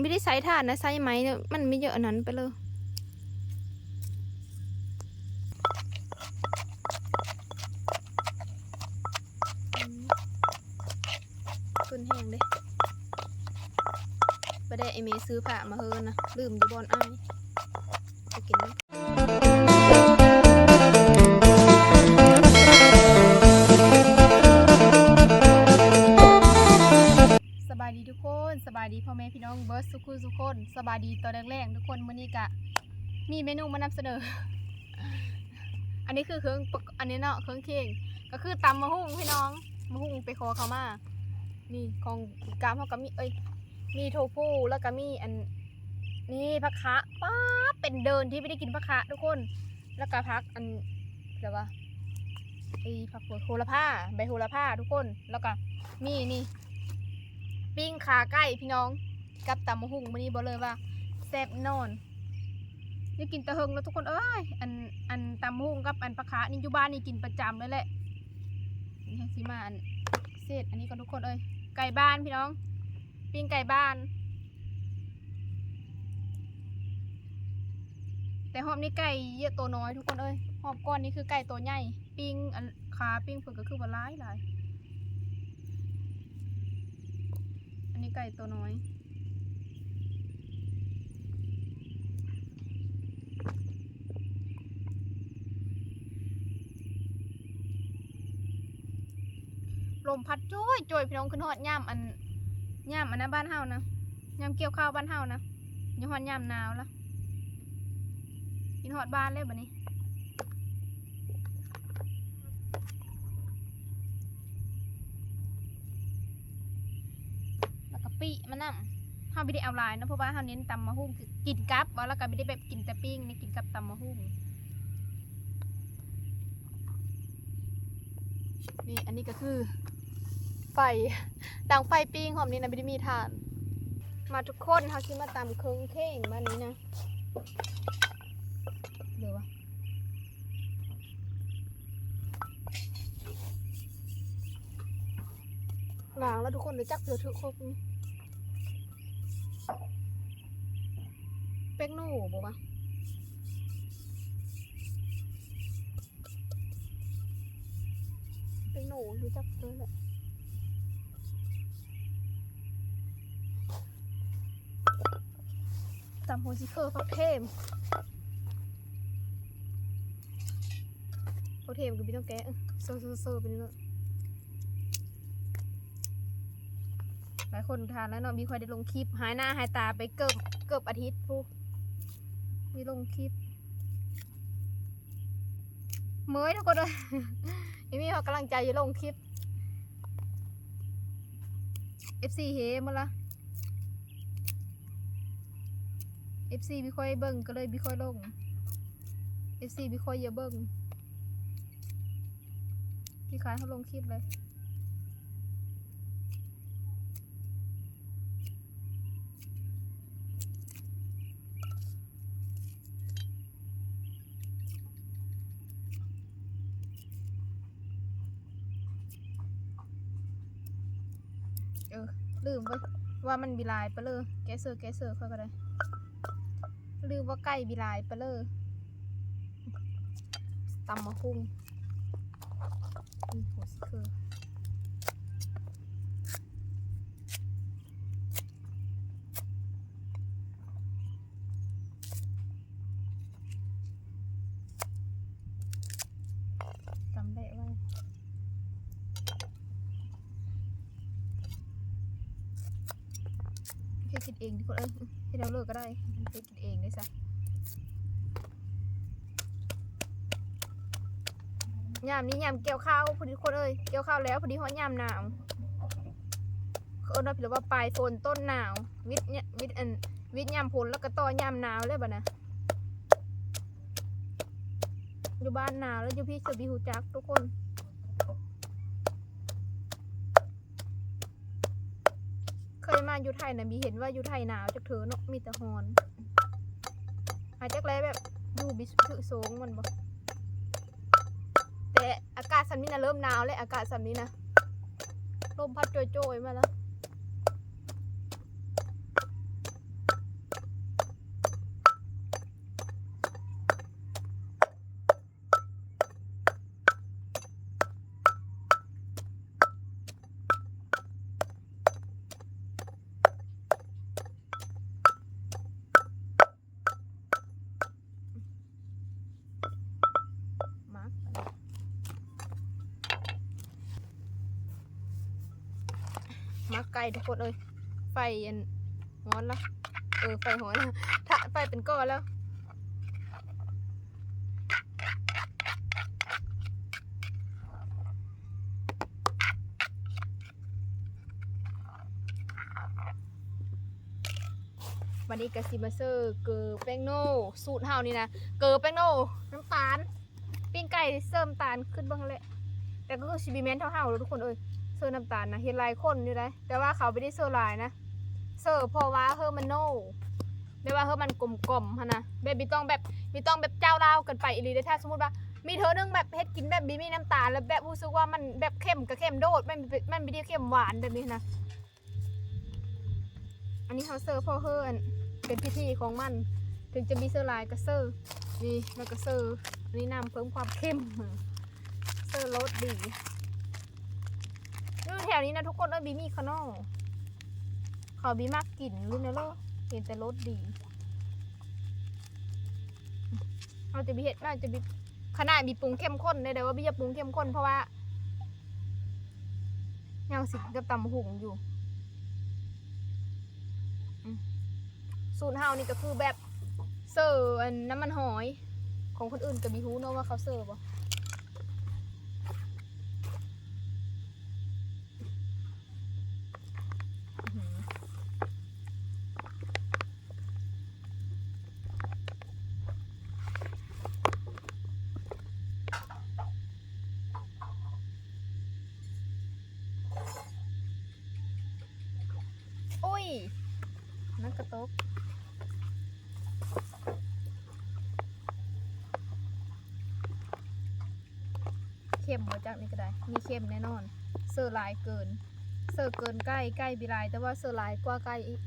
ไม่ได้ใช้ถ่านนะใช้ไหมมันไม่เยอะนั้นไปเลยกุนแห้งเด้ไปได้ไอเมย์ซื้อผ้ามาเฮินนะลืมอยู่บอนอ้ายไปกินน้ำ เบิร์ดสุขุทุกคนสบายดีตอนแรกๆทุกคนมื้อนี้กะ มีเมนูมานำเสนอ อันนี้คือเครื่องอันนี้เนาะเครื่องเคียงก็คือตำมะฮุ่งพี่น้องมะฮุ่งไปขอเขามานี่ของกามเขาก็มีเอ้ยมีโทฟูแล้วก็มีอันนี่ผักคะป๊าเป็นเดินที่ไม่ได้กินผักคะทุกคน แล้วก็พักอันเดี๋ยวว่าไอ้ผักโหระพาใบโหระพาทุกคนแล้วก็มีนี่ปิ้งขาไก่พี่น้อง กับตำมะฮุ่งวันนี้บอกเลยว่าแซ่บนอนนี่กินตะเฮงแล้วทุกคนเอ้ยอันอันตำมะฮุ่งกับอันผักคะนี่อยู่บ้านนี่กินประจำเลยแหละนี่ให้สิมาอันเสร็จอันนี้ก็ทุกคนเอ้ยไก่บ้านพี่น้องปิ้งไก่บ้าน แต่หอมนี่ไก่เยอะตัวน้อยทุกคนเอ้ยหอมก้อนนี่คือไก่ตัวใหญ่ปิ้งอันขาปิ้งเพิ่นก็คือว่าร้ายหลายอันนี้ไก่ตัวน้อย ลมพัดจ้อยจ้อยพี่น้องขึ้นฮอดย่ามอันย่ามอันนั้นบ้านเฮานะย่ามเกี่ยวข้าวบ้านเฮานะยังฮอดย่ามหนาวละกินฮอดบ้านเลยบัดนี้แล้วก็ปีมันนำเฮาไม่ได้เอาลายนะเพราะว่าเฮาเน้นตำมะฮุ่งคือกินกับว่แล้วก็ไม่ได้แบบกินแต่ปิ้งนี่กินกับตำมะฮุ่งนี่อันนี้ก็คือ ฟดังไฟปิ้งหอมนี้นะไม่ได้มีทาน มาทุกคนเขาคิดมาตำเครื่องเข่งบ้านี้นะเดี๋ยววะล้างแล้วทุกคนเลยจักเดือดทุกคนเป็กหนูบอกว่าเป็กหนูรู้จักเลยแหละ ตำโฮซิเคอร์ฟักเทมฟักเทมก็ไม่ต้องแกะเซอร์เซอร์เซอร์ไปนี่เนาะหลายคนทานแล้วเนาะมีใครได้ลงคลิป หายหน้าหายตาไปเกือบเกือบอาทิตย์พูมีลงคลิปเมยทุกคนเลยยังมีเขากำลังใจอยู่ลงคลิป FC เฮมาละ FC บิค่อยเบิ่งก็เลยบิค่อยลง FC บิค่อยอย่าเบิ่งพี่ขายเขาลงคลิปเลยเออลืมว่ามันบิลายไปเลยแกเซอร์แกเซอร์ค่อยก็ได้ ลืมว่าไก่บิลายไปเลยตำมะฮุ่งอืมโหสคือจำได้ไว้ แค่คิดเองทุกคนเอ้ยให้เราเลิกก็ได้ให้คิดเองได้ซะยามนี้ยามเกี่ยวข้าวพอดีคนเอ้ยเกี่ยวข้าวแล้วพอดีฮอดยามหนาวเขาเอิ้นว่าผิดว่าปลายฝนต้นหนาว วิทย์เนี่ยวิทย์อันวิทย์ยามฝนแล้วก็ต่อยามหนาวเลยบ่นะอยู่บ้านหนาวแล้วอยู่พี่เสบีหูจักทุกคน เคยมาอยู่ไทยนะมีเห็นว่าอยู่ไทยหนาวจากเธอเนาะมีแต่ฮอนอาจจะแลแบบอยู่บิสถือโสงมันบ่แต่อากาศสันนี้นะเริ่มหนาวเลยอากาศสันนี้นะลมพัดโจยๆมาแล้ว ไก่ทุกคนเอ้ยไฟอันฮ้อนแล้วเออไฟฮ้อนถ้าไฟเป็นก้อนแล้ววันนี้กะซิมาเซอร์เกลือแป้งโน่สูตรเฮานี่นะเกลือแป้งโน่น้ำตาลปิ้งไก่เสริมตาลขึ้นบ้างแหละแต่ก็คือชิบิเมนเท่าเฮาเลยทุกคนเอ้ย เซอร์น้ำตาลนะเห็นหลายคนอยู่ได้แต่ว่าเขาไม่ได้เซอร์ลายนะเซอร์เพราะว่าเฮอมันโน่ไม่ว่าเฮอมันกลมๆฮะนะแบบมีต้องแบบมีต้องแบบเจ้าเล่ากันไปอีหลีเด้ถ้าสมมติว่ามีเธอนึงแบบเฮ็ดกินแบบบีมีน้ำตาลแล้วแบบรู้สึกว่ามันแบบเข้มกับเข้มโดดมันมันไม่ได้เข้มหวานแบบนี้นะอันนี้เขาเซอร์พ่อเฮิร์นเป็นพิธีของมัน ถึงจะมีเซอร์ลายก็เซอร์นี่แล้วก็เซอร์อันนี้นำเพิ่มความเข้มเซอร์รสดี นี่แถวนี้นะทุกคนเอ้ยบีมีขนอเขาบีมากกลิ่นรู้นะล่ะเห็นแต่รสดีเอาจะบีเห็ดน่าจะบีขนาดบีปรุงเข้มข้นเลยแต่ว่าบีจะปรุงเข้มข้นเพราะว่ายังสิกับตำหุงอยู่สูตรเฮานี่ก็คือแบบเสิร์ฟน้ำมันหอย ของคนอื่นก็บีฮู้เนอะว่าเขาเสิร์ฟบ่ นั่นกระตกเข้มมาจากนี่ก็ได้ มีเข้มแน่นอน เซอร์ลายเกิน เซอร์เกินใกล้ใกล้บีลาย แต่ว่าเซอร์ลายกว่าใกล้อีก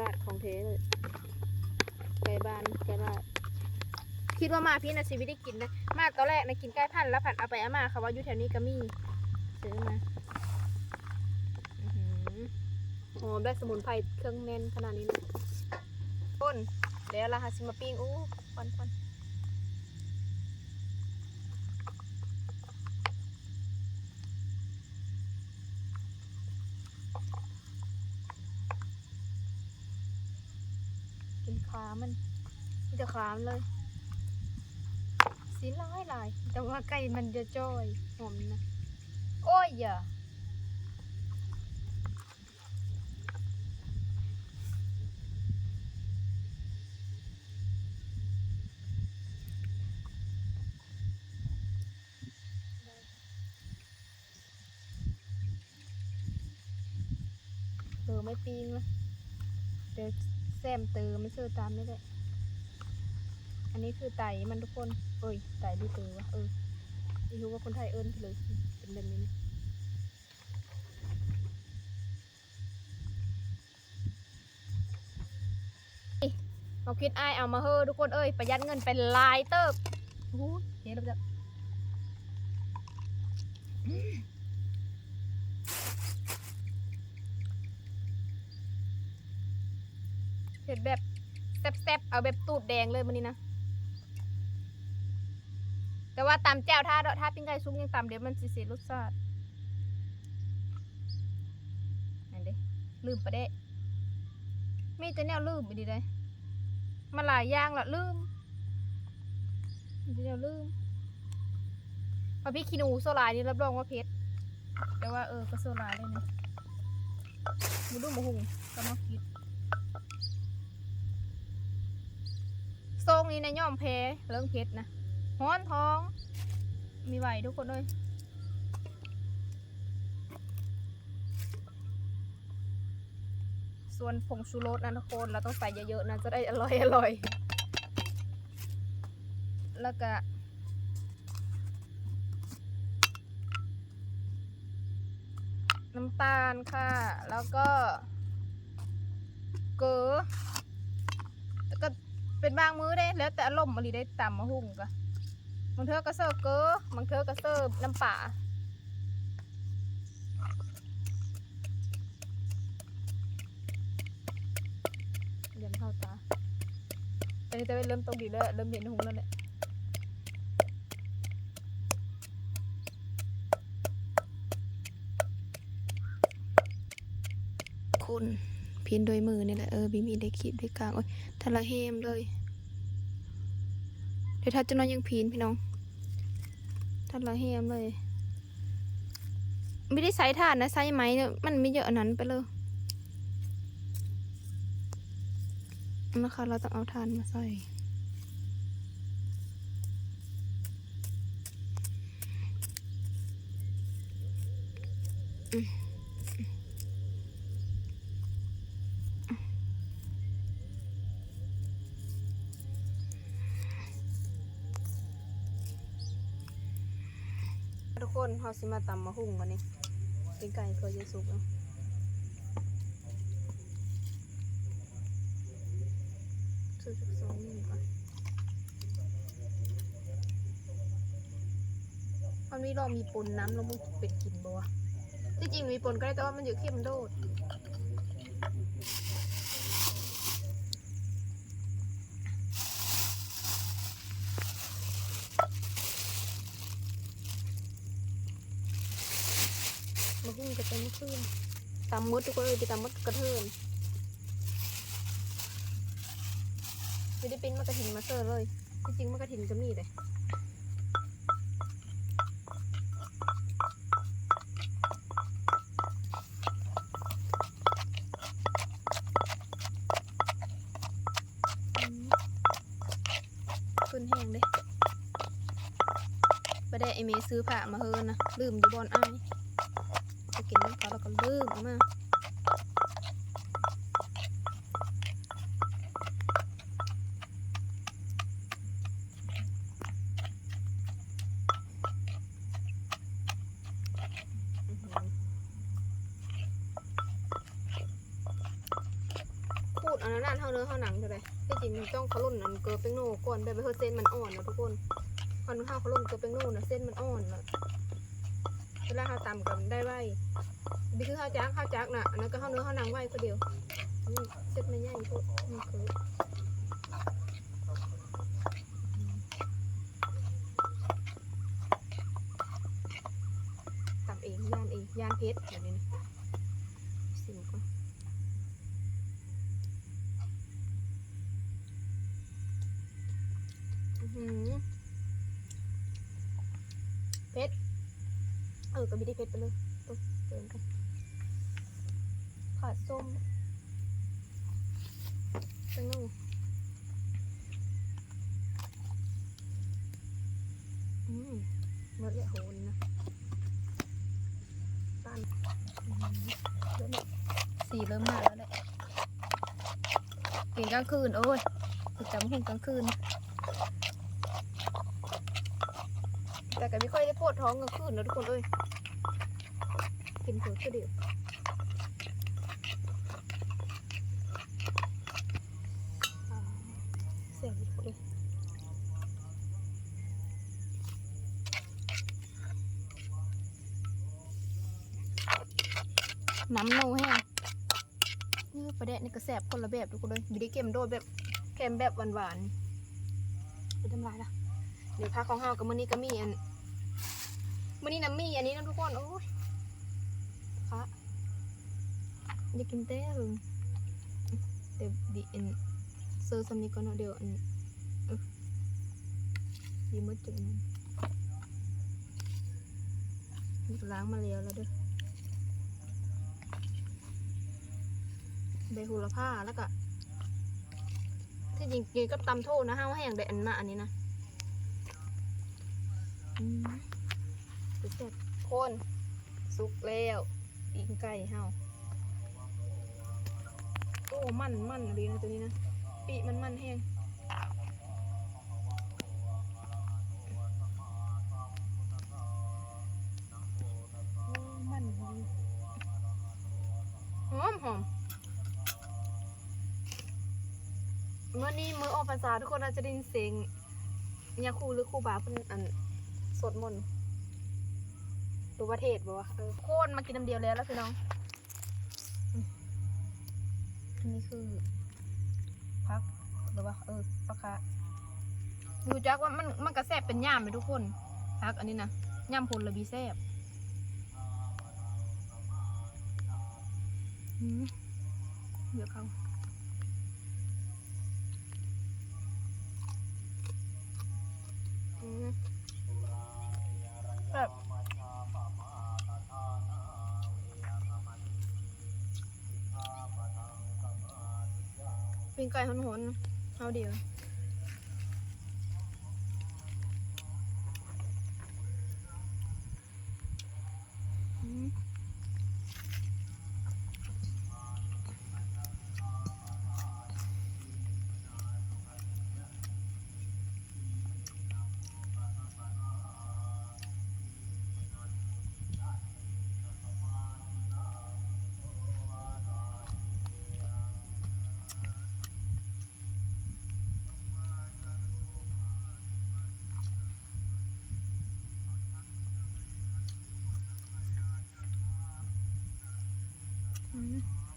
ลาดของเทเลย ไก่บ้านไก่ลาด คิดว่ามาพี่นะชีวิตได้กินนะมาตอนแรกนะกินไก่พันแล้วผัดเอาไปเอามาค่ะว่าอยู่แถวนี้ก็มีซื้อมาอ๋อหือหอมได้สมุนไพรเครื่องแน่นขนาดนี้นะต้นเดี๋ยวเราหาซิมาปิ้งอู้ควันควัน ขามันมีแต่ขามเลย สีลายลาย แต่ว่าไก่มันจะจ้อยหอมนะ โอ้ยอย่าเออไม่ปีงละเดี๋ยว แซมเตอมันซื้อตามไม่ได้อันนี้คือไตมันทุกคน เอ้ยไตดูเตอวะเออไม่รู้ว่าคนไทยเอิ้นเลยเป็นแบบนี้เราคิดไอเอามาเฮ้อทุกคนเอ้ยประหยัดเงินเป็นลายเติบโอ้ยเห็นแล้วจ้ะ เห็ดแบบแซ่บๆเอาแบบตูดแดงเลยมันนี้นะ แต่ว่าตำแจ่วถ้าถ้าปิ้งไก่ซุกยังตำเดี๋ยวมันสิเสียรสชาตินั่นเด้ลืมไปได้มีแต่แนวลืมไปดีเลยมาหลายอย่างละลืมมีแต่แนวลืมพอพี่คินูโซลายนี่รับรองว่าเพชรแต่ว่าเออก็โซลายเลยนะมูดูมูหุงก็มาคิด รงนี้นะย่อมแพ้เรื่องเพชรนะฮ้อนท้อง มีไหวทุกคนเลยส่วนผงชูรสนะทุกคนเราต้องใส่เยอะๆนะจะได้อร่อยอร่อย แล้วก็น้ำตาลค่ะ แล้วก็เกลือ เป็นบางมื้อได้ แล้วแต่อารมณ์อะไรได้ตำมาหุ่งก็บางเทอก็เสิร์ฟเกอร์บางเทอก็เสิร์ฟน้ำป่ายันเข้าตาตอนนี้จะเริ่มตรงดีแล้วเริ่มเห็นหุ่งแล้วแหละคุณ พีนโดวยมือนี่แหละเออบีมีได้ขีดได้กลางโอ้ยทะละเฮมเลยเดี๋ยวถ้าจะนอนยังพีนพี่น้องทันละเฮมเลยไม่ได้ใส่ถ่านนะใส่ไหมเนี่ยมันไม่เยอะนั้นไปเลยนะคะเราต้องเอาถ่านมาใส่ทุก คนเขาสิมาตำมะฮุ่งวันนี้เป็นไก่เคยจะสุกแล้วสุกสองหนึ่งก่อนมันมีรอบมีปนน้ำแล้วมันเป็ดกินบัวที่จริงมีปนก็ได้แต่ว่ามันอยู่เข้มโดดมะฮุ่งกระเต็มเครื่องตำมดทุกคนเลยจะตำมดกระเทินไม่ได้เป็นมะกระถินมาเซอร์เลยที่จริงมะกระถินก็มีเลยขึ้นแห้งเด้ไปได้ไอเมย์ซื้อผ้ามาเฮินนะลืมอยู่บอนไอ กินน้ำเขาแล้วก็ลืมมาพูดอันนั้นเท่าเนื้อเท่าหนังเท่าไรที่จริงต้องเขาลุ่นอันเกลือเป็นโน่ก่อนแบบไปเฮอเส้นมันอ่อนนะทุกคนพอนข้าวเขาลุ่นเกลือเป็นโน่นะเส้นมันอ่อนนะ เวลาเขาตำกันได้ไวนี่คือข้าวจักข้าวจักน่ะอันนั้นก็ข้าวเนื้อข้าวหนังไว้คนเดียวนี่เซ็ตไม่ใหญ่พวกนี่คือตำเองย่านเองย่านเพชรแบบนี้นะสิมก่ เออก็ไม่ได้เพชรไปเลยตุ๊บเติมกันขาดส้มแตงโมอืมเนื้อแหละโหนี่นะตันสีเริ่มมาแล้วแหละกินกลางคืน โอ้ยจะจำหุ่นกลางคืน แต่ก็ไม่ค่อยได้ปวดท้องกลางคืนนะทุกคนเอ้ย กินเผือกก็เดียวอ่าเสียงทุกคนเลยน้ำโนแห้งนี่ประเด็นนี่ก็แสบคนละแบบทุกคนเลยอยู่ด้เค็มโดดแบบเค็มแบบหวานๆเป็นทำลายละเดี๋ยวพักของเฮากับมื้อนี้ก็มีอันมื้อนี้น้ำมีอันนี้นะทุกคน โอ้ย คะอยากกินเต้หึงเดี๋ยวดิอันเซอร์ซัมนี้ก่อนเนาะเดี๋ยวอันเออดีมืดจังนั้นล้างมาแล้วแล้วเด้อใบหูละผ้าแล้วก็ที่จริงกินกับตำโทษนะห้าวแห้งได้อันมาอันนี้นะอืมสุกเสร็จโคนสุกแล้ว ปีกไก่เฮาโอ้มันมันดีนะตัวนี้นะปีมันมันแห้งมันดีหอมหอมเมื่อนี้มือออกภาษาทุกคนอาจจะได้ยินเสียงเนี่ยครูหรือคูบาเพิ่นอันสดมนต์ หรือว่าเทศบ่วะเออโคนมากินน้ำเดียวแล้วแล้วพี่น้องอันนี้คือพักหรือว่าเออปลาคะดูจักว่ามันมันกระแซบเป็นย่ามไปทุกคนพักอันนี้นะย่ามพลระบีแซบเดี๋ยวเขา นไก่หอนๆเอาเดียว อืมแบบ